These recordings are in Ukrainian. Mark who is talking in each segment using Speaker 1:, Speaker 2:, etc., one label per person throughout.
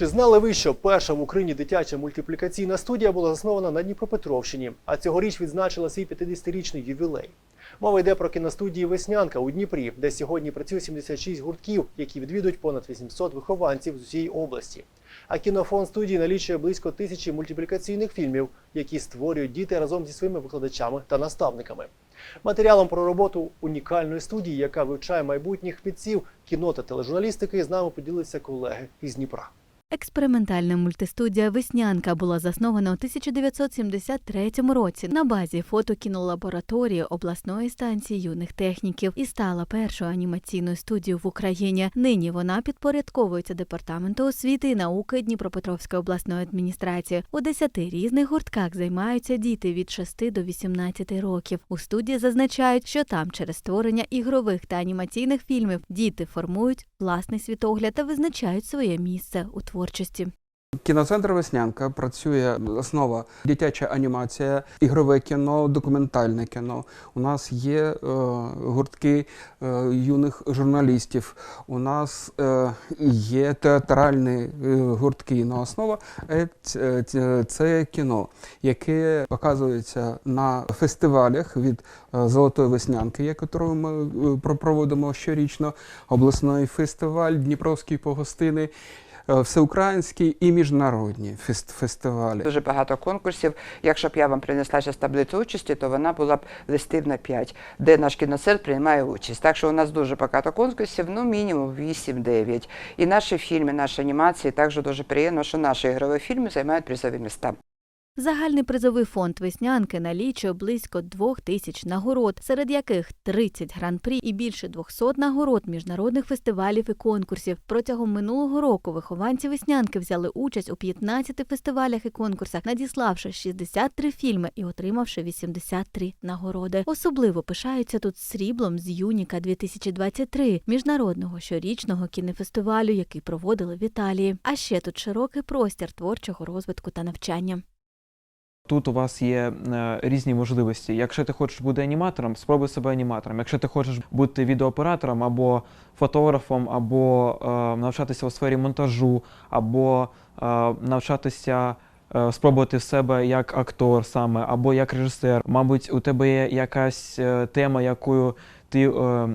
Speaker 1: Чи знали ви, що перша в Україні дитяча мультиплікаційна студія була заснована на Дніпропетровщині, а цьогоріч відзначила свій 50-річний ювілей? Мова йде про кіностудії Веснянка у Дніпрі, де сьогодні працює 76 гуртків, які відвідують понад 800 вихованців з усієї області. А кінофон студії налічує близько тисячі мультиплікаційних фільмів, які створюють діти разом зі своїми викладачами та наставниками. Матеріалом про роботу унікальної студії, яка вивчає майбутніх митців кіно та тележурналістики, з нами поділилися колеги із Дніпра.
Speaker 2: Експериментальна мультистудія Веснянка була заснована у 1973 році на базі фотокінолабораторії обласної станції юних техніків і стала першою анімаційною студією в Україні. Нині вона підпорядковується департаменту освіти і науки Дніпропетровської обласної адміністрації. У 10 різних гуртках займаються діти від 6 до 18 років. У студії зазначають, що там через створення ігрових та анімаційних фільмів діти формують власний світогляд та визначають своє місце у творчості.
Speaker 3: Кіноцентр Веснянка працює основа дитяча анімація, ігрове кіно, документальне кіно. У нас є е, гуртки е, юних журналістів. У нас е, є театральні е, гуртки. Но основа е, ц- це кіно, яке показується на фестивалях від е, Золотої веснянки, яку ми е, проводимо щорічно, обласний фестиваль, Дніпровські погостини. Е, Всеукраїнські і міжнародні фест- фестивалі.
Speaker 4: Дуже багато конкурсів. Якщо б я вам принесла зараз таблицю участі, то вона була б листів на 5, де наш кіноцентр приймає участь. Так що у нас дуже багато конкурсів, ну мінімум 8-9. І наші фільми, наші анімації також дуже приємно, що наші ігрові фільми займають призові міста.
Speaker 2: Загальний призовий фонд веснянки налічує близько двох тисяч нагород, серед яких 30 гран-прі і більше 200 нагород міжнародних фестивалів і конкурсів. Протягом минулого року вихованці веснянки взяли участь у 15 фестивалях і конкурсах, надіславши 63 фільми і отримавши 83 нагороди. Особливо пишаються тут сріблом з Юніка 2023 міжнародного щорічного кінофестивалю, який проводили в Італії. А ще тут широкий простір творчого розвитку та навчання.
Speaker 5: Тут у вас є е, різні можливості. Якщо ти хочеш бути аніматором, спробуй себе аніматором. Якщо ти хочеш бути відеооператором або фотографом, або е, навчатися у сфері монтажу, або е, навчатися спробувати в себе як актор саме, або як режисер. Мабуть, у тебе є якась тема, якою ти е,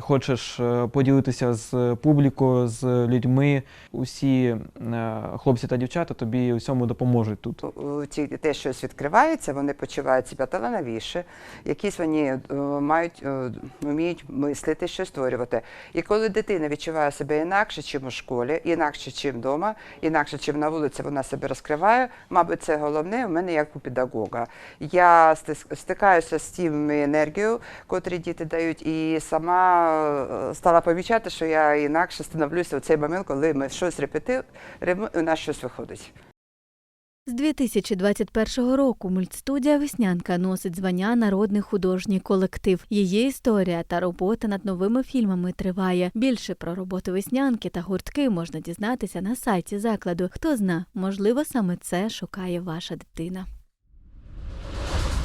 Speaker 5: хочеш е, поділитися з публікою, з людьми. Усі е, хлопці та дівчата тобі у цьому допоможуть тут.
Speaker 4: Ці те, щось відкривається, вони почувають себе талановіше, якісь вони е, мають е, вміють мислити, щось створювати. І коли дитина відчуває себе інакше, чим у школі, інакше, чим вдома, інакше, чим на вулиці, вона себе розкриває. Мабуть, це головне у мене як у педагога. Я стикаюся з тими енергією, котрі діти дають, і сама е, стала помічати, що я інакше становлюся в цей момент, коли ми щось репетируємо, і у нас щось виходить.
Speaker 2: З 2021 року мультстудія Веснянка носить звання Народний художній колектив. Її історія та робота над новими фільмами триває. Більше про роботу веснянки та гуртки можна дізнатися на сайті закладу. Хто зна, можливо, саме це шукає ваша дитина.